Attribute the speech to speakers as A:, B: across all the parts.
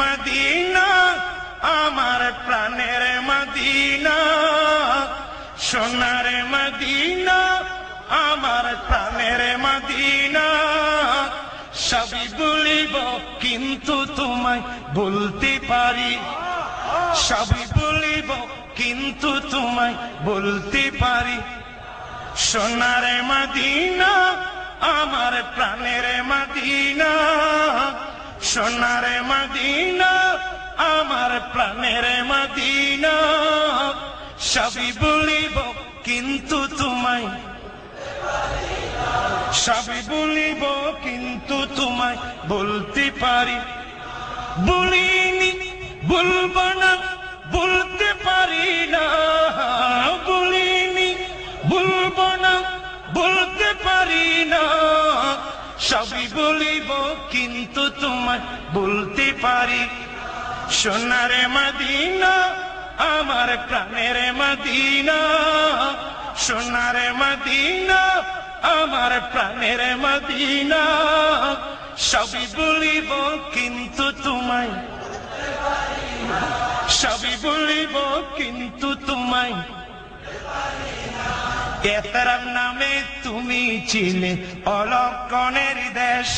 A: Medina, আমার প্রাণের Medina, সোনার মদিনা, আমার প্রাণের মদিনা। সবই বলিব, কিন্তু তোমায় বলতে পারি। সবই বলিব, কিন্তু তোমায় বলতে পারি। সোনার মদিনা, আমার প্রাণের মদিনা সোনার মদিনা, আমার প্রাণের মদিনা। সবই বলিব, কিন্তু তোমায়। সবই বলিব, কিন্তু তোমায় বলতে পারি। বলিনি, বলব না, বলতে পারি না। সবই বলিব, কিন্তু তোমায় বলতে পারি। সোনারে মদিনা, আমার প্রাণের মদিনা। সোনারে মদিনা, আমার প্রাণের মদিনা। সবই বলিব, কিন্তু তোমায় সবই বলিব, কিন্তু তোমায় এতার নামে তুমি ছিলে অলক্ষণের দেশ।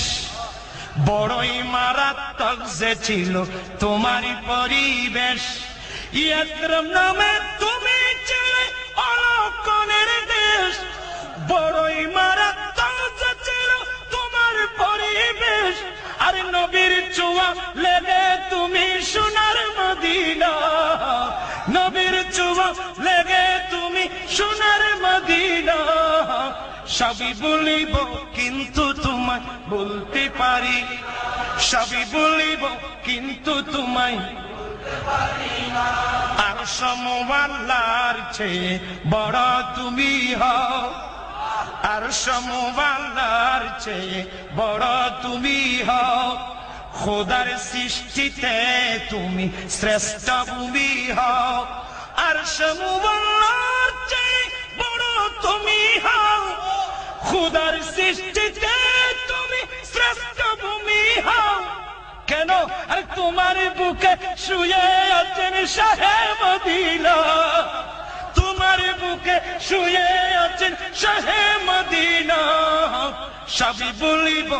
A: বড়ই মারাত্মক যে ছিল তোমারই পরিবেশ। ইয়াত্রম নামে তুমি ছিলে অলক্ষণের দেশ। বড়ই মারাত্মক যে ছিল তোমার পরিবেশ। আর নবীর চুয়া লেগে তুমি সোনার মদিনা। নবীর চুয়া লেগে সোনার মদিনা, সবই বলিব, কিন্তু তোমায় বলতে পারি। সবই বলিব, কিন্তু তোমায় আর সমবাল্লার চেয়ে বড় তুমি হও। আর সমবাল্লার চেয়ে বড় তুমি হও। খোদার সৃষ্টিতে তুমি শ্রেষ্ঠ ভূমি হও। আর বড় তুমি হও। খুদার সৃষ্টিতে তুমি শ্রেষ্ঠ ভূমি হও। কেন? আর তোমার বুকে শুয়ে আছেন শাহে মদিনা তোমার বুকে শুয়ে আছেন শাহে মদিনা সবই বলিব।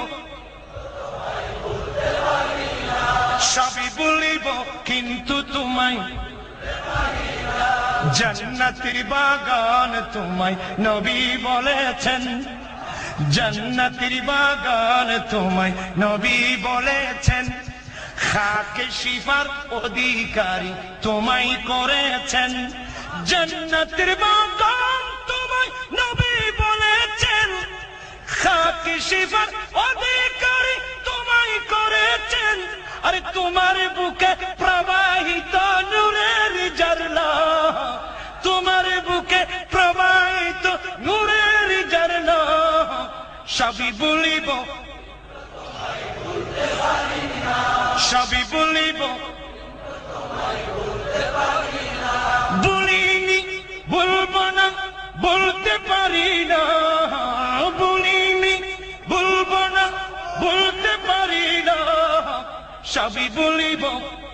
A: সবই বলিব, কিন্তু তোমায় বাগান তোমায় নবী বলেছেন। জান্নাতির বাগান তোমায় নবী বলেছেন। খাকে শিফার অধিকারী তোমায় করেছেন। জান্নাতির বাগান তোমার বুকে প্রবাহিত নূরের তোমার বুকে প্রবাহিত নূরের সবই বলিব। সবই বলিব। বলিনি, বলব না বলতে বলব না বলতে